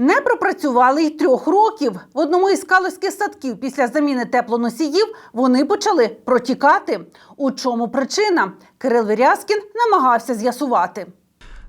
Не пропрацювали й трьох років. В одному із калузьких садків після заміни теплоносіїв вони почали протікати. У чому причина? Кирил Вірязкін намагався з'ясувати.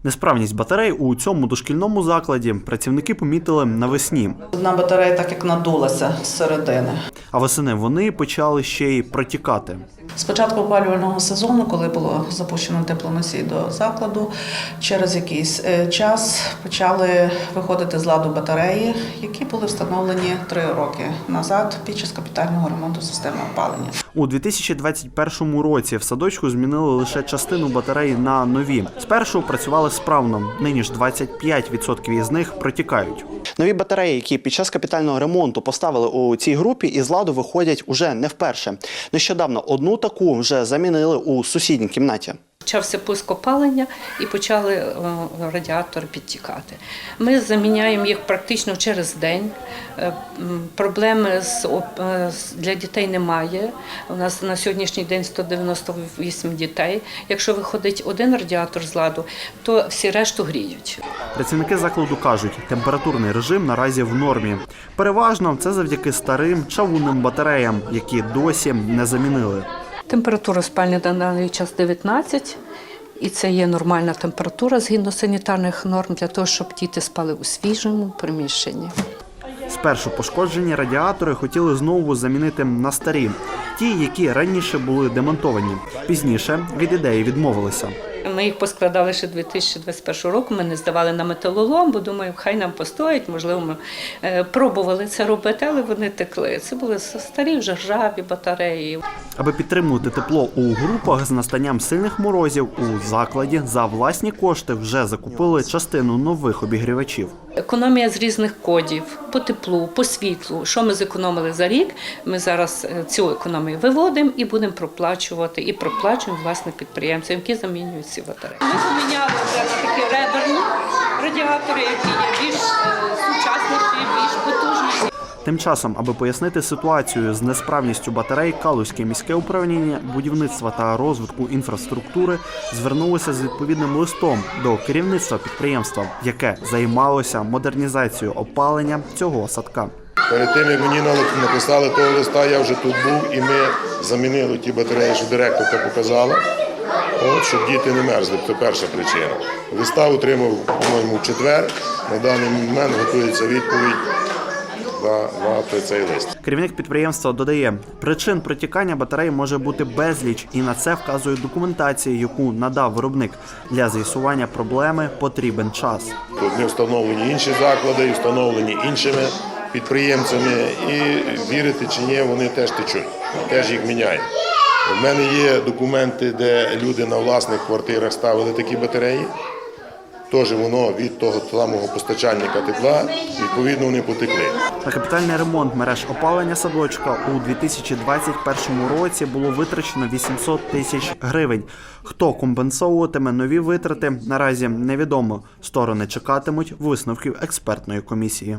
Несправність батарей у цьому дошкільному закладі працівники помітили навесні. Одна батарея так як надулася з середини. А восени вони почали ще й протікати. З початку опалювального сезону, коли було запущено теплоносій до закладу, через якийсь е, час почали виходити з ладу батареї, які були встановлені три роки назад під час капітального ремонту системи опалення. У 2021 році в садочку змінили лише частину батарей на нові. Спершу працювали справно. Нині ж 25% із них протікають. Нові батареї, які під час капітального ремонту поставили у цій групі, із ладу виходять уже не вперше. Нещодавно одну таку вже замінили у сусідній кімнаті. Почався пуск опалення і почали е, радіатори підтікати. Ми заміняємо їх практично через день. Е, Проблеми е, для дітей немає. У нас на сьогоднішній день 198 дітей. Якщо виходить один радіатор з ладу, то всі решту гріють. Працівники закладу кажуть, температурний режим наразі в нормі. Переважно це завдяки старим чавунним батареям, які досі не замінили. Температура спальні на даний час 19, і це є нормальна температура згідно санітарних норм для того, щоб діти спали у свіжому приміщенні. Спершу пошкоджені радіатори хотіли знову замінити на старі, ті, які раніше були демонтовані. Пізніше від ідеї відмовилися. Ми їх поскладали ще 2021 року. Ми не здавали на металолом, бо думаю, хай нам постоять. Можливо, ми е, пробували це робити, але вони текли. Це були старі вже ржаві батареї. Аби підтримувати тепло у групах з настанням сильних морозів у закладі за власні кошти вже закупили частину нових обігрівачів. Економія з різних кодів по теплу, по світлу. Що ми зекономили за рік? Ми зараз е, цю економію виводимо і будемо проплачувати. І проплачуємо власне підприємцям, які замінюють ці батареї. Ми заміняли вже на такі реберні радіатори, які є більш е, сучасніші, більш потужніші. Тим часом, аби пояснити ситуацію з несправністю батарей, Калузьке міське управління будівництва та розвитку інфраструктури звернулося з відповідним листом до керівництва підприємства, яке займалося модернізацією опалення цього садка. Перед тим, як мені написали того листа, я вже тут був і ми замінили ті батареї, що директорка показала. От, щоб діти не мерзли, це перша причина. Листа отримав, по-моєму, в четвер. На даний момент готується відповідь на, на цей лист. Керівник підприємства додає, причин протікання батарей може бути безліч, і на це вказує документація, яку надав виробник. Для з'ясування проблеми потрібен час. Тут не встановлені інші заклади, встановлені іншими підприємцями. І вірити чи ні, вони теж течуть, теж їх міняють. У мене є документи, де люди на власних квартирах ставили такі батареї. Теж воно від того самого постачальника тепла, відповідно, вони потекли. На капітальний ремонт мереж опалення садочка у 2021 році було витрачено 800 тисяч гривень. Хто компенсовуватиме нові витрати, наразі невідомо. Сторони чекатимуть висновків експертної комісії.